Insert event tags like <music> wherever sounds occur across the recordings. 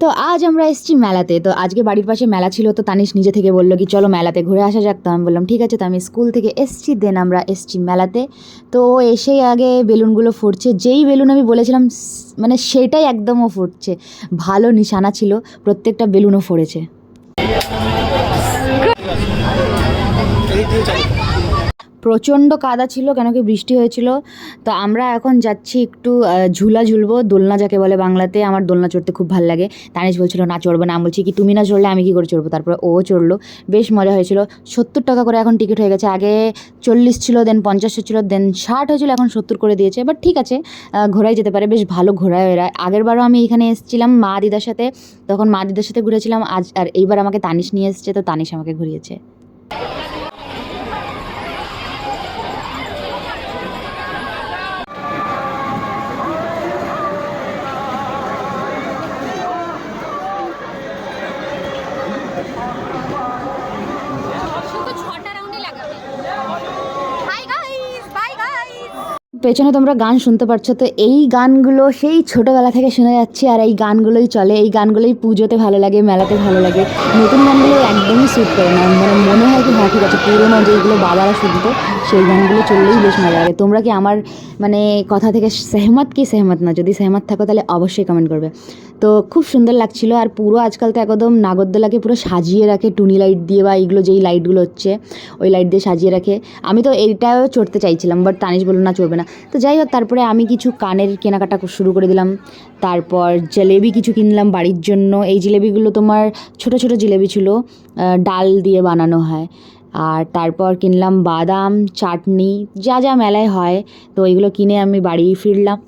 তো আজ আমরা এসেছি মেলাতে। তো আজকে বাড়ির পাশে মেলা ছিল, তো তানিশ নিজে থেকে বলল কি, চলো মেলাতে ঘুরে আসা যাক। তো আমি বললাম, ঠিক আছে। তো আমি স্কুল থেকে এসেছি, দেন আমরা এসেছি মেলাতে। তো ও এসেই আগে বেলুনগুলো ফুটছে। যেই বেলুন আমি বলেছিলাম মানে সেটাই একদম ও ফুটছে। ভালো নিশানা ছিল, প্রত্যেকটা বেলুনও ফোড়েছে প্রচণ্ড কাদা ছিল, কেন কি বৃষ্টি হয়েছিল। তো আমরা এখন যাচ্ছি একটু ঝুলা ঝুলবো, দোলনা যাকে বলে বাংলাতে, আমার দোলনা চড়তে খুব ভালো লাগে। তানিশ বলছিল, না, চড়বো না। বলছি, কি তুমি না চড়লে, আমি কি করে চড়বো? তারপরে ও চড়লো। বেশ মজা হয়েছিল। সত্তর টাকা করে এখন টিকিট হয়ে গেছে। আগে চল্লিশ ছিল দেন পঞ্চাশ ছিল দেন ষাট হয়েছিল, এখন সত্তর করে দিয়েছে। বাট ঠিক আছে ঘোরাই যেতে পারে। বেশ ভালো ঘোরায় এরা আগের বারও আমি এখানে এসেছিলাম মা দিদার সাথে। তখন মা দিদার সাথে ঘুরেছিলাম। আজ আর এইবার আমাকে তানিশ নিয়ে এসেছে, তো তানিশ আমাকে ঘুরিয়েছে। পেছনে তোমরা গান শুনতে পারছ, তো এই গানগুলো সেই ছোটোবেলা থেকে শোনা যাচ্ছে আর এই গানগুলোই চলে। এই গানগুলোই পুজোতে ভালো লাগে, মেলাতে ভালো লাগে। নতুন গানগুলো একদমই স্যুট করে না। মানে মনে হয় কি হ্যাঁ ঠিক আছে, পুরোনো যেগুলো বাবারা শুনতো সেই গানগুলো চললেই বেশ মজা লাগে। তোমরা কি আমার মানে কথা থেকে সেহমত কি সেহমত না? যদি সেহমত থাকো তাহলে অবশ্যই কমেন্ট করবে। তো খুব সুন্দর লাগছিল আর পুরো আজকাল তো একদম নাগরদোলাকে পুরো সাজিয়ে রাখে, টুনি লাইট দিয়ে বা এইগুলো যেই লাইটগুলো হচ্ছে, ওই লাইট দিয়ে সাজিয়ে রাখে। আমি তো এইটাও চড়তে চাইছিলাম বাট তানিশ বলল, না, চড়বে না। তো যাই হোক, তারপরে আমি কিছু কানের কেনাকাটা শুরু করে দিলাম। তারপর জিলেবি কিছু কিনলাম বাড়ির জন্য। এই জিলেবিগুলো তোমার ছোট ছোট জিলেবি ছিল ডাল দিয়ে বানানো হয়। আর তারপর কিনলাম বাদাম, চাটনি, যা যা মেলায় হয়, তো এইগুলো কিনে আমি বাড়ি ফিরলাম।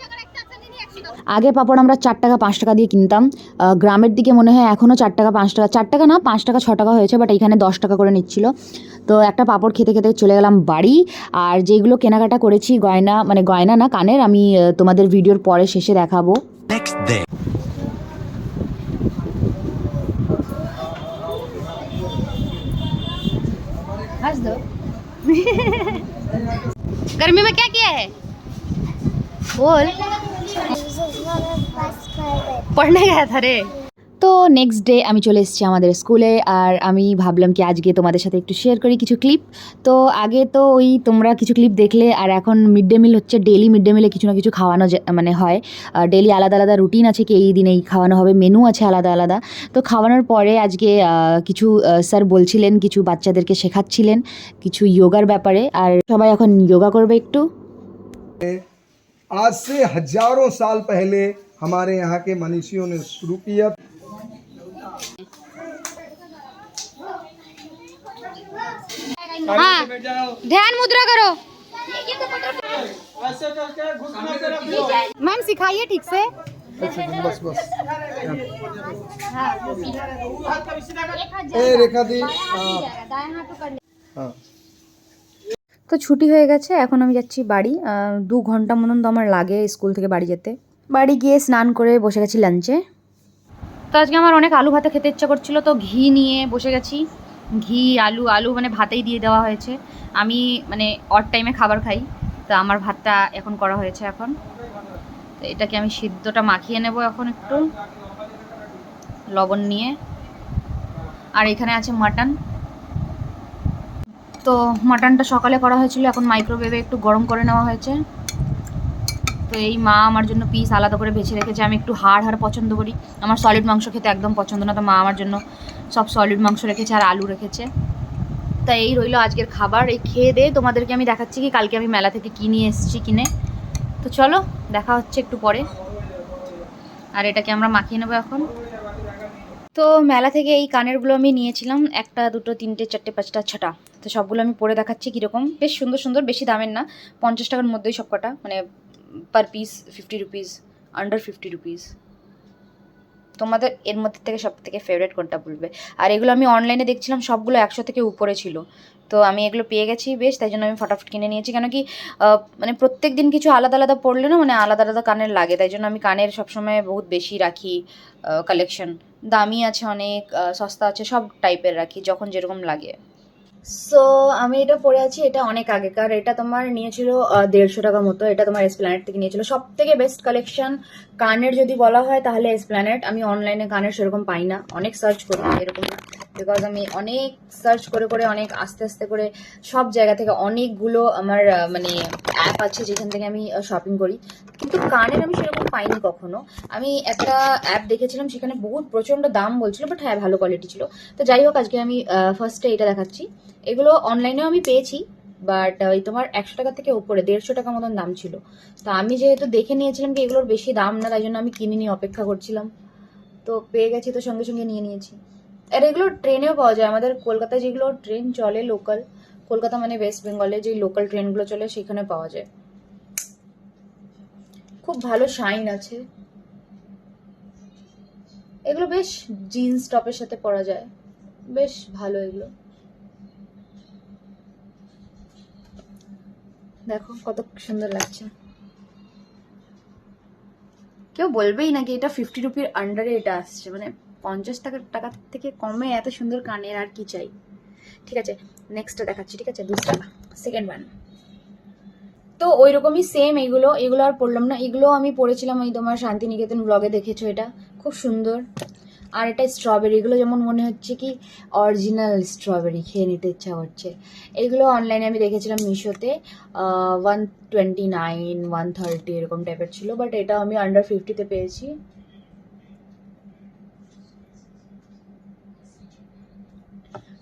টাকার একটা আছে দিদি 110 আগে পাপড় আমরা চার টাকা, পাঁচ টাকা দিয়ে কিনতাম। গ্রামের দিকে মনে হয় এখনও চার টাকা, পাঁচ টাকা, চার টাকা না, পাঁচ টাকা, ছ টাকা হয়েছে বাট এখানে দশ টাকা করে নিচ্ছিল। তো একটা পাপড় খেতে খেতে চলে গেলাম বাড়ি। আর যেগুলো কেনাকাটা করেছি, গয়না মানে গয়না না, কানের, আমি তোমাদের ভিডিওর পরে শেষে দেখাবো। हंस दो। गर्मी में क्या किया है? बोल। पढ़ने गया था रे। তো নেক্সট ডে আমি চলে এসেছি আমাদের স্কুলে আর আমি ভাবলাম কি আজকে তোমাদের সাথে একটু শেয়ার করি কিছু ক্লিপ তো আগে তো ওই তোমরা কিছু ক্লিপ দেখলে আর এখন মিড ডে মিল হচ্ছে ডেলি মিড ডে মিলে কিছু না কিছু খাওয়ানো যা- মানে হয় ডেলি আলাদা আলাদা রুটিন আছে কি এই দিনে এই খাওয়ানো হবে মেনু আছে আলাদা আলাদা তো খাওয়ানোর পরে আজকে আহ, কিছু স্যার বলছিলেন কিছু বাচ্চাদেরকে শেখাচ্ছিলেন কিছু যোগার ব্যাপারে আর সবাই এখন যোগা করবে একটু आज से हजारों साल पहले हमारे यहाँ के मनीषियों ने शुरू किया हाँ ध्यान मुद्रा करो मैम सिखाइए ठीक से बस बस ए रेखा दी हाँ हाँ তো ছুটি হয়ে গেছে এখন আমি যাচ্ছি বাড়ি আহ, দু ঘন্টা মতন তো আমার লাগে স্কুল থেকে বাড়ি যেতে বাড়ি গিয়ে স্নান করে বসে গেছি লাঞ্চে তো আজকে আমার অনেক আলু ভাতে খেতে ইচ্ছা করছিল, তো ঘি নিয়ে বসে গেছি। ঘি, আলু আলু মানে ভাতেই দিয়ে দেওয়া হয়েছে। আমি মানে অড টাইমে খাবার খাই, তো আমার ভাতটা এখন করা হয়েছে এখন। তো এটাকে আমি সিদ্ধটা মাখিয়ে নেব এখন একটু। লবণ নিয়ে। আর এখানে আছে মাটন। তো মাটনটা সকালে করা হয়েছিল, এখন মাইক্রোওয়েভে একটু গরম করে নেওয়া হয়েছে। তো এই মা আমার জন্য পিস আলাদা করে বেছে রেখেছে, আমি একটু হাড় হাড় পছন্দ করি। আমার সলিড মাংস খেতে একদম পছন্দ না, তো মা আমার জন্য সব সলিড মাংস রেখেছে আর আলু রেখেছে। তা এই রইল আজকের খাবার, এই খেয়ে দিয়ে তোমাদেরকে আমি দেখাচ্ছি কি কালকে আমি মেলা থেকে কি নিয়ে এসেছি কিনে। তো চলো, দেখা হচ্ছে একটু পরে। আর এটাকে আমরা মাখিয়ে নেব এখন। তো মেলা থেকে এই কানেরগুলো আমি নিয়েছিলাম, একটা, দুটো, তিনটে, চারটে, পাঁচটা, ছটা। তো সবগুলো আমি পরে দেখাচ্ছি কীরকম। বেশ সুন্দর সুন্দর, বেশি দামের না, পঞ্চাশ টাকার মধ্যেই সব কটা মানে per piece fifty rupees under fifty rupees তোমাদের এর মধ্যে থেকে সব থেকে ফেভারিট কোনটা বলবে? আর এগুলো আমি অনলাইনে দেখছিলাম, সবগুলো একশো থেকে উপরে ছিল। তো আমি এগুলো পেয়ে গেছি বেশ, তাই জন্য আমি ফটাফট কিনে নিয়েছি। কেন কি মানে প্রত্যেক দিন কিছু আলাদা আলাদা পড়লে না মানে আলাদা আলাদা কানের লাগে। তাই জন্য আমি কানের সবসময় বহুত বেশি রাখি কালেকশন দামি আছে অনেক সস্তা আছে, সব টাইপের রাখি, যখন যেরকম লাগে। সো আমি এটা পরে আছি, এটা অনেক আগেকার। এটা তোমার নিয়েছিল দেড়শো টাকা মতো। এটা তোমার এসপ্ল্যানেট থেকে নিয়েছিল। সব থেকে বেস্ট কালেকশন কানের যদি বলা হয়, তাহলে এসপ্ল্যানেট আমি অনলাইনে কানের সেরকম পাই না। অনেক সার্চ করি, এরকম বিকজ আমি অনেক সার্চ করে করে, অনেক আস্তে আস্তে করে সব জায়গা থেকে অনেকগুলো আমার মানে অ্যাপ আছে যেখান থেকে আমি শপিং করি। কানের আমি সেরকম পাইনি কখনো। আমি একটা অ্যাপ দেখেছিলাম সেখানে বহুত প্রচণ্ড দাম বলছিল বাট হ্যাঁ ভালো কোয়ালিটি ছিল। তো যাই হোক, আজকে আমি ফার্স্টে এটা দেখাচ্ছি। এগুলো অনলাইনেও আমি পেয়েছি বাট ওই তোমার একশো টাকা থেকে উপরে, দেড়শো টাকা মতন দাম ছিল। তো আমি যেহেতু দেখে নিয়েছিলাম কি এগুলোর বেশি দাম না, তাই জন্য আমি কিনে নিয়ে অপেক্ষা করছিলাম। তো পেয়ে গেছি, তো সঙ্গে সঙ্গে নিয়ে নিয়েছি। আর এগুলো ট্রেনেও পাওয়া যায়, আমাদের কলকাতায় যেগুলো ট্রেন চলে লোকাল কলকাতা মানে ওয়েস্ট বেঙ্গলে যে লোকাল ট্রেনগুলো চলে, সেখানে পাওয়া যায়। খুব ভালো শাইন আছে। এগুলো বেশ জিন্স টপের সাথে পরা যায়। বেশ ভালো এগুলো। দেখো কত সুন্দর লাগছে। কেউ বলবেই নাকি এটা ফিফটি রুপির আন্ডারে এটা আসছে। মানে পঞ্চাশ টাকা টাকা থেকে কমে এত সুন্দর কানের আর কি চাই। ঠিক আছে নেক্সটটা দেখাচ্ছি, ঠিক আছে? দুসরা সেকেন্ড ওয়ান তো ওই রকমই সেম এগুলো এগুলো আর পড়লাম না। এগুলো আমি পড়েছিলাম ওই তোমার শান্তিনিকেতন ব্লগে দেখেছ এটা। খুব সুন্দর। আর এটা স্ট্রবেরি এগুলো যেমন মনে হচ্ছে কি অরিজিনাল স্ট্রবেরি খেয়ে নিতে ইচ্ছা হচ্ছে এগুলো অনলাইনে আমি দেখেছিলাম মিশোতে one twenty nine one thirty এরকম টাইপের ছিল বাট এটা আমি আন্ডার ফিফটিতে পেয়েছি।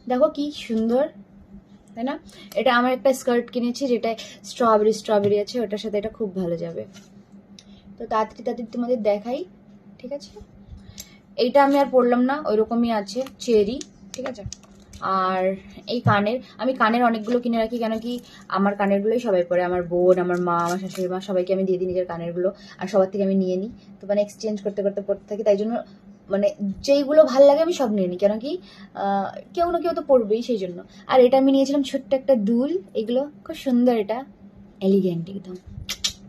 দেখো কি সুন্দর। তাই না? এটা আমার একটা স্কার্ট কিনেছি যেটা স্ট্রবেরি স্ট্রবেরি আছে, ওটার সাথে এটা খুব ভালো যাবে। তো তাড়াতাড়ি তাড়াতাড়ি তোমাদের দেখাই, ঠিক আছে? এইটা আমি আর পরলাম না ওই রকমই আছে চেরি, ঠিক আছে? আর এই কানের, আমি কানের অনেকগুলো কিনে রাখি, কেন কি আমার কানেরগুলোই সবাই পরে, আমার বোন, আমার মা, আমার শাশুড়ি মা, সবাইকে আমি দিয়ে দিই নিজের কানেরগুলো, আর সবার থেকে আমি নিয়ে নিই। তো মানে এক্সচেঞ্জ করতে করতে পড়তে থাকি, তাই জন্য মানে যেইগুলো ভালো লাগে আমি সব নিয়ে নিই। কেন কি কেউ না কেউ তো পড়বেই সেই জন্য আর এটা আমি নিয়েছিলাম ছোট্ট একটা দুল। এগুলো খুব সুন্দর, এটা এলিগেন্ট একদম।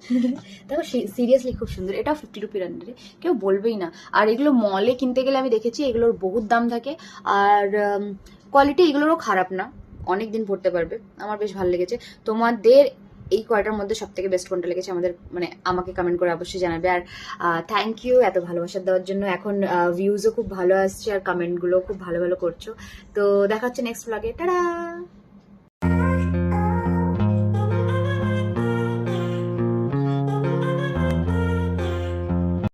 <laughs> দেখো সিরিয়াসলি খুব সুন্দর। এটা ফিফটি রুপির আন্ডারে কেউ বলবেই না। আর এগুলো মলে কিনতে গেলে আমি দেখেছি, এগুলোর বহুত দাম থাকে। আর কোয়ালিটি এগুলোরও খারাপ না। অনেক দিন পড়তে পারবে। আমার বেশ ভালো লেগেছে। তোমাদের এই কয়টার মধ্যে সব থেকে বেস্ট কোনটা লেগেছে আমাদের মানে আমাকে কমেন্ট করে অবশ্যই জানাবে। আর থ্যাংক ইউ এত ভালোবাসা দেওয়ার জন্য। এখন ভিউজও খুব ভালো আসছে আর কমেন্টগুলো খুব ভালো ভালো করছ। তো দেখা হচ্ছে নেক্সট ব্লগে টাটা